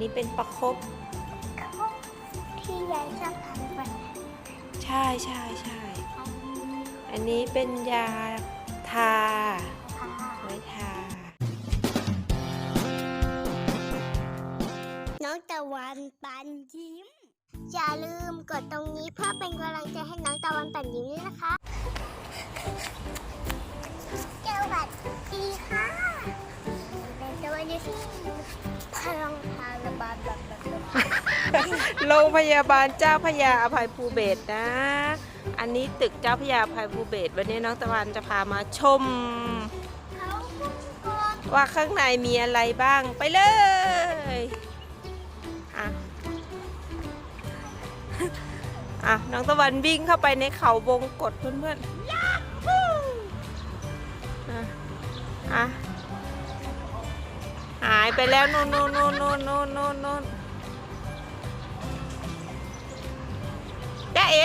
นี่เป็นประคบที่ยายชอบทานไปใช่ใช่ใช่อันนี้เป็นยาทาค่ะไว้ทา น้องตะวันปันยิ้ม อย่าลืมกดตรงนี้เพื่อเป็นกำลังใจให้น้องตะวันปันยิ้มด้วยนะคะสวัสดีค่ โรงพยาบาลเจ้าพระยาอภัยภูเบศรนะ อันนี้ตึกเจ้าพระยาอภัยภูเบศรวันนี้น้องตะวันจะพามาชม ว่าข้างในมีอะไรบ้างไปเลยอะอะน้องตะวันวิ่งเข้าไปในเขาวงกดเพื่อนๆยาฮูอะอะหายไปแล้วโน่นโน่นโน่นโน่นโน่นโน่น เอ๋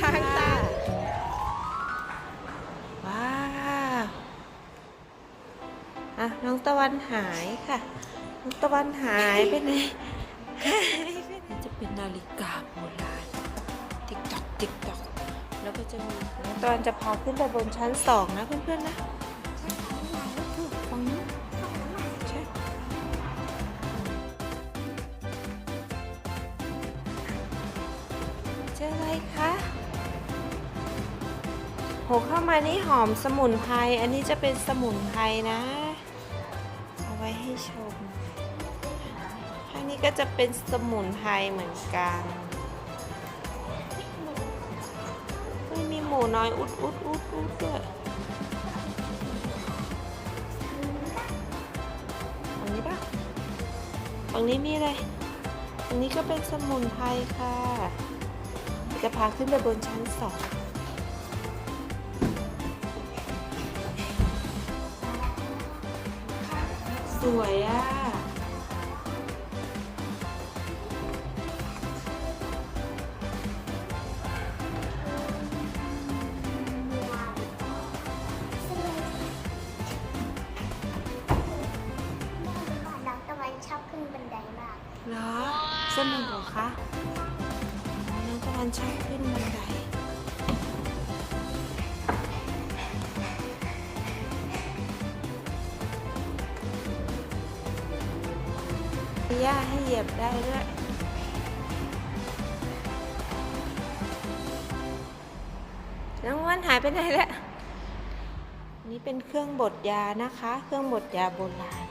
ทางตาว้าวอะน้องตะวันหายค่ะ น้องตะวันหายไปไหนหายไปไหนจะเป็นนาฬิกาโบราณติ๊กตอกติ๊กตอกแล้วก็จะมีน้องตะวันจะพาขึ้นไปบนชั้นสองนะเพื่อนๆนะ เจออะไรคะโหเข้ามานี่หอมสมุนไพร อันนี้จะเป็นสมุนไพรนะ เอาไว้ให้ชมข้างนี้ก็จะเป็นสมุนไพรเหมือนกันไม่มีหมูน้อยอุดอุดอุดอุดด้วยฝั่งนี้ปะฝั่งนี้มีอะไรฝั่งนี้ก็เป็นสมุนไพรค่ะ จะพาขึ้นไปบนชั้นสองสวยอะ น้องตะวันชอบขึ้นบันไดมากเหรอสนุกเหรอคะ อ๋อน้องตะวันชอบขึ้นบันไดมีหญ้าให้เหยียบได้ด้วยน้องวันหายไปไหนแล้ว นี่เป็นเครื่องบดยานะคะ เครื่องบดยาโบราณ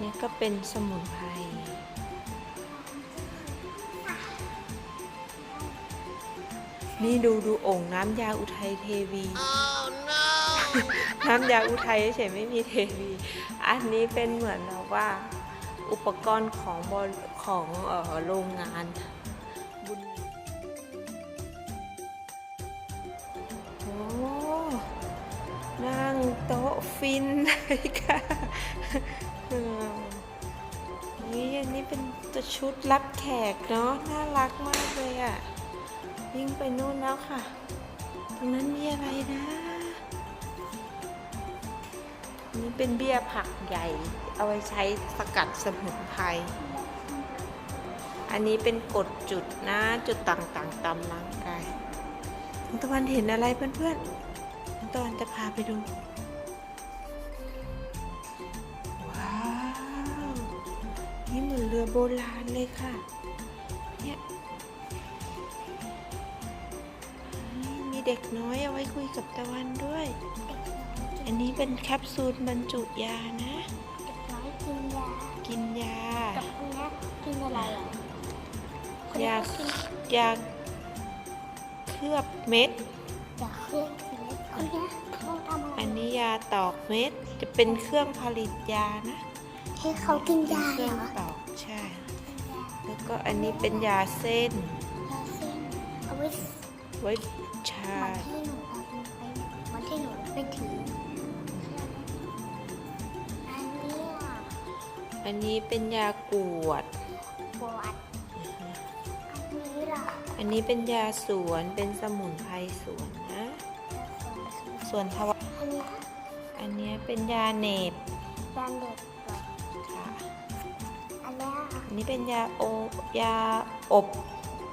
นี่ก็เป็นสมุนไพร นี่ดูดูโอ่งน้ำยาอุทัยเทวีน้ำยาอุทัยเฉยๆไม่มีเทวี อันนี้เป็นเหมือนแบบว่า อุปกรณ์ของบริของเอ่อโรงงานบุญโอ้นั่งโต๊ะฟินเลยค่ะอืมนี่อันนี้เป็นตัวชุดรับแขกเนาะน่ารักมากเลยอะ่ะ วิ่งไปนู่นแล้วค่ะ ตรงนั้นมีอะไรนะนี่เป็นเบี้ยผักใหญ่ เอาไว้ใช้สกัดสมุนไพร อันนี้เป็นกดจุดนะจุดต่างๆตามร่างกายน้งตะวันเห็นอะไรเพื่อนๆน้องตะวันจะพาไปดูว้าวนี่เหมือนเรือโบราณเลยค่ะ เด็กน้อยเอาไว้คุยกับตะวันด้วย อันนี้เป็นแคปซูลบรรจุยานะ เด็กน้อยกินยากินยา กับคนนี้กินอะไรอะคนยานี้กินยาเคลือบเม็ด ยาเครื่องกินคนนี้เขาทำอะไรอันนี้ยาตอกเม็ด จะเป็นเครื่องผลิตยานะ ให้เขากินเป็นยาเคเหรรื่องอตอกใช่ แล้วก็อันนี้เป็นยาเส้น ยาเส้นเอาไว้ ไว้ชามาที่หนูเอาไปมาที่หนูไปถือ อันนี้อะอันนี้เป็นยากวดปวดอันนี้ล่ะอันนี้เป็นยาสวนเป็นสมุนไพรสวนนะ ส่วนทวารอันนี้อันเนี้ยเป็นยาเหน็บยาเด็กเหรอค่ะ อันเนี้ยอันนี้เป็นยาโอยาอบ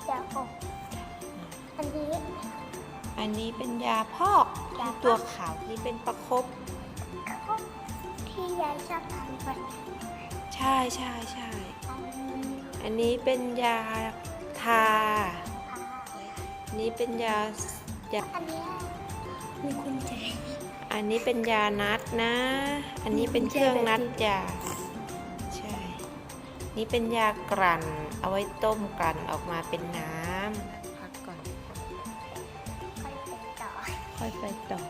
ยาอก อันนี้อันนี้เป็นยาพอกยาพอกตัวขาวนี่เป็นประคบเขาที่ยายชอบทำกันใช่ใช่ใช่อันนี้อันนี้เป็นยาทาค่ะอันนี้เป็นยายา อันเนี้ยมีกุญแจอันนี้เป็นยานัดนะ อันนี้เป็นเครื่องนัดยา ใช่ นี่เป็นยากลั่น เอาไว้ต้มกลั่นออกมาเป็นน้ำ ค่อยไปต่อ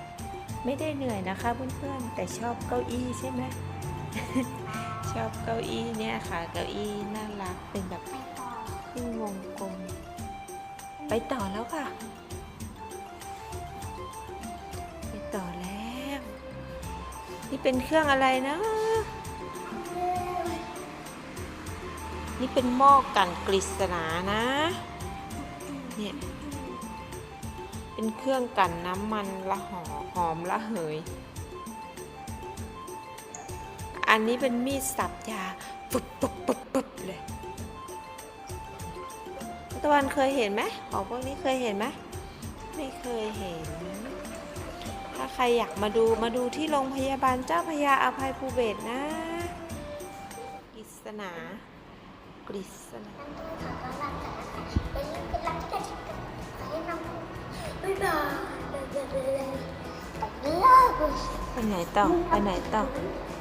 ไม่ได้เหนื่อยนะคะเพื่อนๆแต่ชอบเก้าอี้ใช่ไหมชอบเก้าอี้เนี่ยค่ะ เก้าอี้น่ารักเป็นแบบไปต่อครึ่งวงกลม ไปต่อแล้วค่ะ ไปต่อแล้ว นี่เป็นเครื่องอะไรนะ นี่เป็นหม้อกันกฤษณานะ เนี่ย เป็นเครื่องกันน้ำมันละหอหอมละเหย อันนี้เป็นมีดสับยาปุ๊บปุ๊บปุ๊บปุ๊บเลยตะวันเคยเห็นไหมของพวกนี้เคยเห็นไหมไม่เคยเห็น ถ้าใครอยากมาดูมาดูที่โรงพยาบาลเจ้าพยาอภัยภูเบศนะกฤษณากฤษณา ไปไหนต่อไปไหนต่อไ